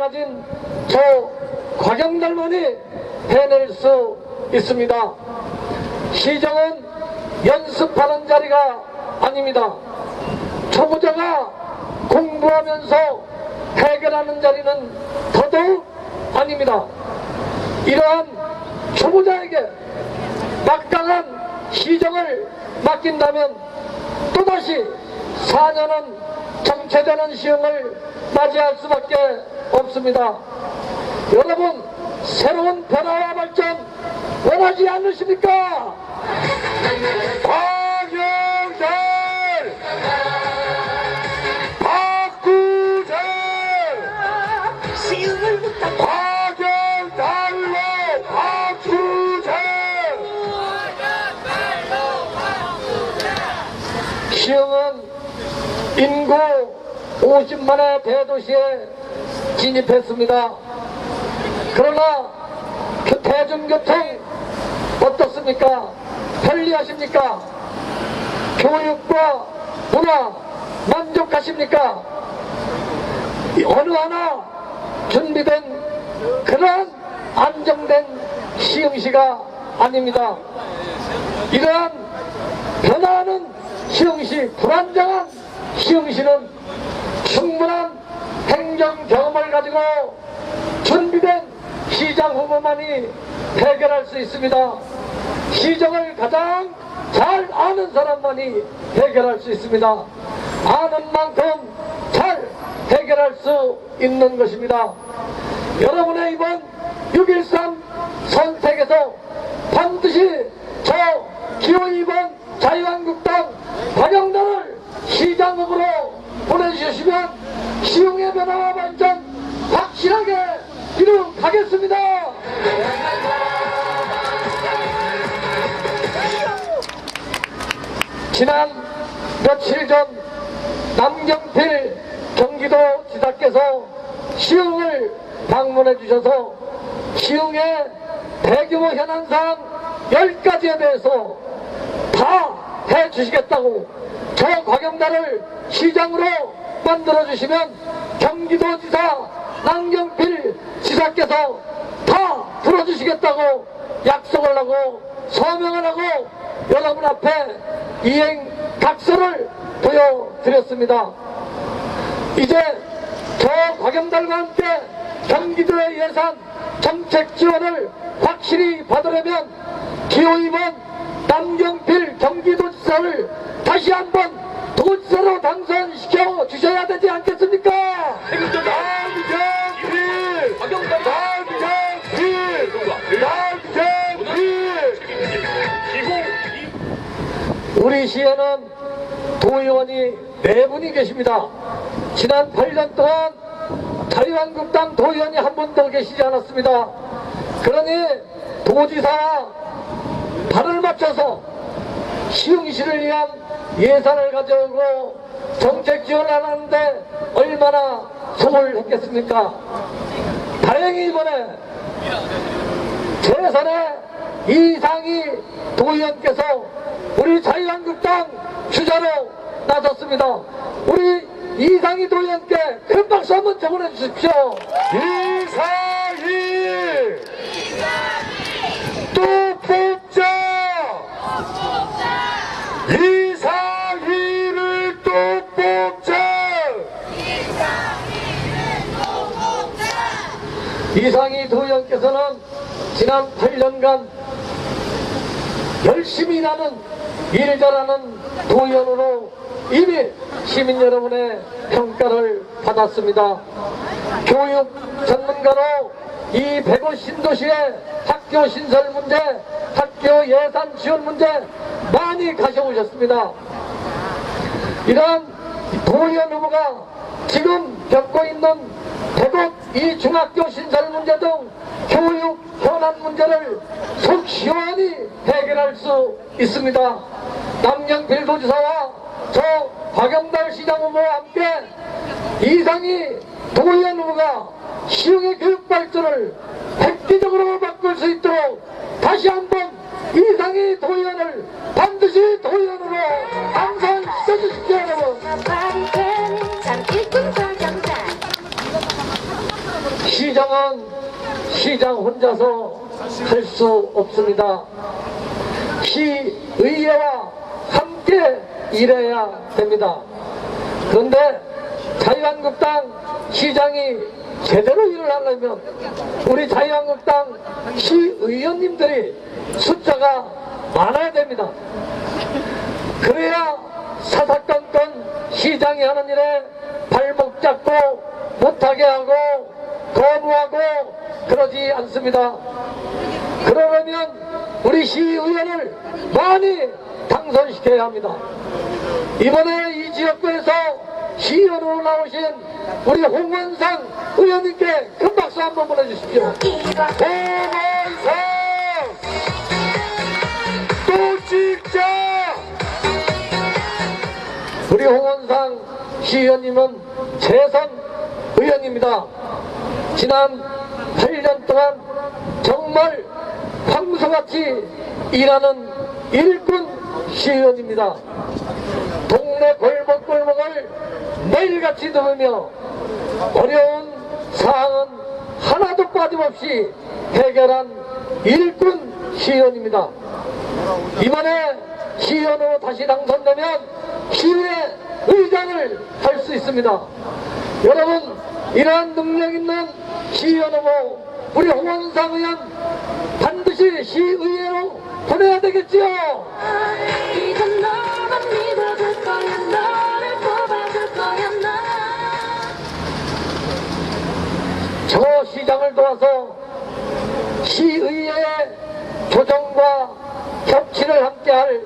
가진 저 곽영달만이 해낼 수 있습니다. 시정은 연습하는 자리가 아닙니다. 초보자가 공부하면서 해결하는 자리는 더더욱 아닙니다. 이러한 초보자에게 막강한 시정을 맡긴다면 또다시 4년은 정체되는 시험을 맞이할 수밖에 없습니다. 여러분 새로운 변화와 발전 원하지 않으십니까? 박영달 박구재 박영달로 박구재 시흥은 인구 50만의 대도시에 진입했습니다. 그러나 그 대중교통 어떻습니까? 편리하십니까? 교육과 문화 만족하십니까? 이 어느 하나 준비된 그러한 안정된 시흥시가 아닙니다. 이러한 변화하는 시흥시, 불안정한 시흥시는 행정 경험을 가지고 준비된 시장 후보만이 해결할 수 있습니다. 시정을 가장 잘 아는 사람만이 해결할 수 있습니다. 아는 만큼 잘 해결할 수 있는 것입니다. 지난 며칠 전 남경필 경기도 지사께서 시흥을 방문해 주셔서 시흥의 대규모 현안사항 10가지에 대해서 다 해주시겠다고 저 곽영단을 시장으로 만들어 주시면 경기도지사 남경필 지사께서 다 들어주시겠다고 약속을 하고 서명을 하고 여러분 앞에 이행 각서를 보여드렸습니다. 이제 저 곽영달과 함께 경기도의 예산 정책 지원을 확실히 받으려면 기호 2번 남경필 경기도지사를 다시 한번 도지사로 당선시켜 주셔야 되지 않겠습니까? 남경필! 남경필! 우리 시에는 도의원이 네 분이 계십니다. 지난 8년 동안 자유한국당 도의원이 한 분도 계시지 않았습니다. 그러니 도지사와 발을 맞춰서 시흥시를 위한 예산을 가져오고 정책 지원을 하는데 얼마나 소홀 했겠습니까? 다행히 이번에 재선의 이상희 도 의원께서 우리 자유한국당 주자로 나섰습니다. 우리 이상희 도의원께 큰 박수 한번 쳐보내 주십시오. 이상희! 또 뽑자! 이상희를 또 뽑자! 이상희 도의원께서는 지난 8년간 열심히 일하는 일 잘하는 도의원으로 이미 시민 여러분의 평가를 받았습니다. 교육 전문가로 이 백오 신도시의 학교 신설 문제, 학교 예산 지원 문제 많이 가셔오셨습니다. 이러한 도의원 후보가 지금 겪고 있는 백옷 이 중학교 신설 문제 등 교육 현안 문제를 속 시원히 해결할 수 있습니다. 남영필 도지사와 저 박영달 시장 후보와 함께 이상희 도의원 후보가 시흥의 교육 발전을 획기적으로 바꿀 수 있도록 다시 한번 이상희 도의원을 반드시 도의원으로 당선 시켜 주십시오 여러분. 시장은 시장 혼자서 할 수 없습니다. 시의회와 함께 일해야 됩니다. 그런데 자유한국당 시장이 제대로 일을 하려면 우리 자유한국당 시의원님들이 숫자가 많아야 됩니다. 그래야 사사건건 시장이 하는 일에 발목 잡고 못하게 하고 거부하고 그러지 않습니다. 그러려면 우리 시의원을 많이 당선시켜야 합니다. 이번에 이 지역구에서 시의원으로 나오신 우리 홍원상 의원님께 큰 박수 한번 보내주십시오. 홍원상! 또 찍자! 우리 홍원상 시의원님은 재선 의원입니다. 지난 8년 동안 정말 황소같이 일하는 일꾼 시의원입니다. 동네 골목골목을 매일같이 들으며 어려운 사항은 하나도 빠짐없이 해결한 일꾼 시의원입니다. 이번에 시의원으로 다시 당선되면 시의회 의장을 할 수 있습니다. 여러분 이러한 능력 있는 시의원 후보 우리 홍원상 의원 반드시 시의회로 보내야 되겠지요. 저 시장을 도와서 시의회의 조정과 협치를 함께할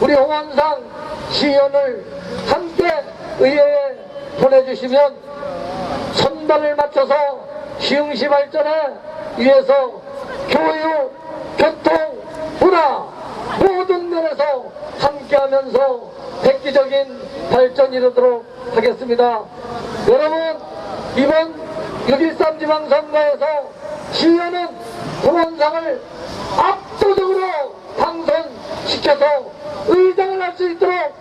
우리 홍원상 시의원을 함께 의회에 보내주시면 선발을 맞춰서 시흥시 발전에 위해서 교육, 교통, 문화 모든 면에서 함께하면서 획기적인 발전이 이루도록 하겠습니다. 여러분 이번 6.13 지방선거에서 시의원은 공원상을 압도적으로 당선시켜서 의장을 할 수 있도록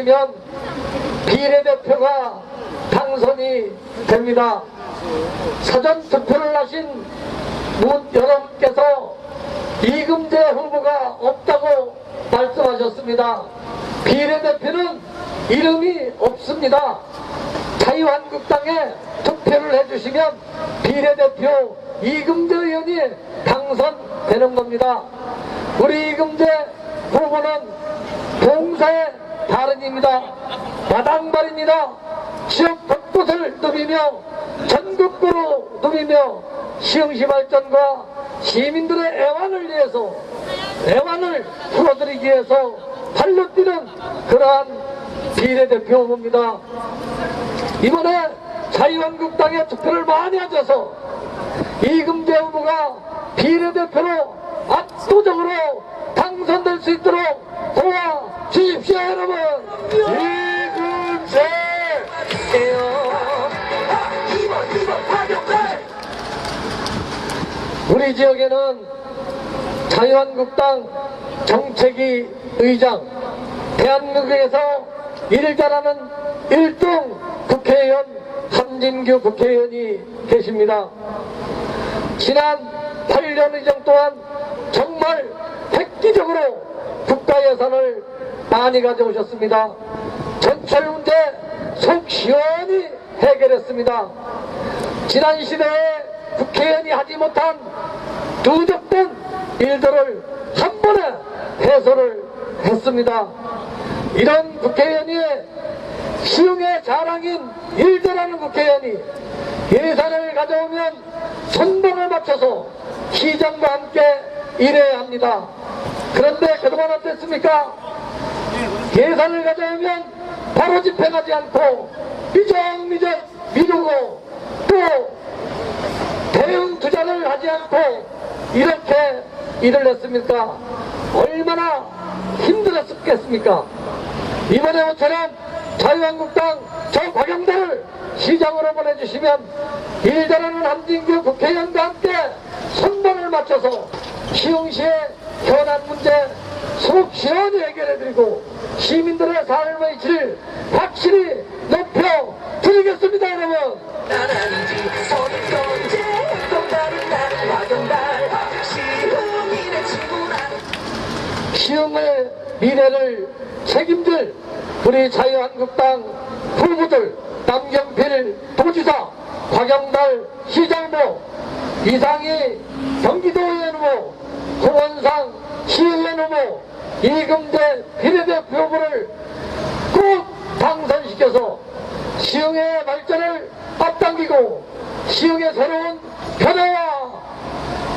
해주시면 비례대표가 당선이 됩니다. 사전 투표를 하신 문 여러분께서 이금재 후보가 없다고 말씀하셨습니다. 비례대표는 이름이 없습니다. 자유한국당에 투표를 해주시면 비례대표 이금재 의원이 당선되는 겁니다. 우리 이금재 후보는 봉사의 달인입니다. 마당발입니다. 지역 곳곳을 누비며 전국구로 누비며 시흥시 발전과 시민들의 애환을 위해서 애환을 풀어드리기 위해서 발로 뛰는 그러한 비례대표 후보입니다. 이번에 자유한국당에 투표를 많이 하셔서 이금재 후보가 비례대표로 압도적으로 당선될 수 있도록 도와 주십시오 여러분. 이금재예요 우리 지역에는 자유한국당 정책위 의장 대한민국에서 일 잘하는 1등 국회의원 함진규 국회의원이 계십니다. 지난 8년 이정 동안 정말 획기적으로 국가 예산을 많이 가져오셨습니다. 전철 문제 속 시원히 해결했습니다. 지난 시대에 국회의원이 하지 못한 누적된 일들을 한 번에 해소를 했습니다. 이런 국회의원이 시흥의 자랑인 일대라는 국회의원이 예산을 가져오면 선봉을 맞춰서 시장과 함께 일해야 합니다. 그런데 그동안 어땠습니까? 예산을 가져오면 바로 집행하지 않고 미적미적 미루고 또 대응 투자를 하지 않고 이렇게 일을 했습니까? 얼마나 힘들었겠습니까? 이번에 모처럼 자유한국당 저 박영대를 시장으로 보내주시면 일자라는 함진규 국회의원과 함께 선봉을 맞춰서 시흥시의 현안 문제 속 시원히 해결해드리고 시민들의 삶의 질 확실히 높여 드리겠습니다 여러분. 난 아니지 시흥이네 친구란 시흥의 미래를 책임질 우리 자유한국당 후보들 남경필 도지사 곽영달 시장모 이상희 경기도의원 후보 홍원상 시의원 후보 이금대 비례대표 후보를 꼭 당선시켜서 시흥의 발전을 앞당기고 시흥의 새로운 변화와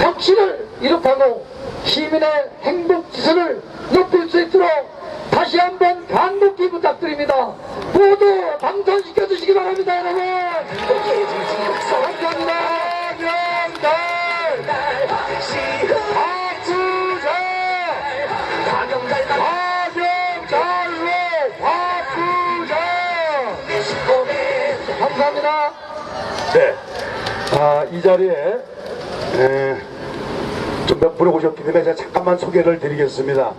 혁신을 이룩하고 시민의 행복 지수를 높일 수 있도록 다시 한번 간곡히 부탁드립니다. 모두 당선시켜 주시기 바랍니다, 여러분. 감사합니다. 명달 네. 아, 이 자리에 에, 좀몇 분이 오셨기 때문에 제가 잠깐만 소개를 드리겠습니다.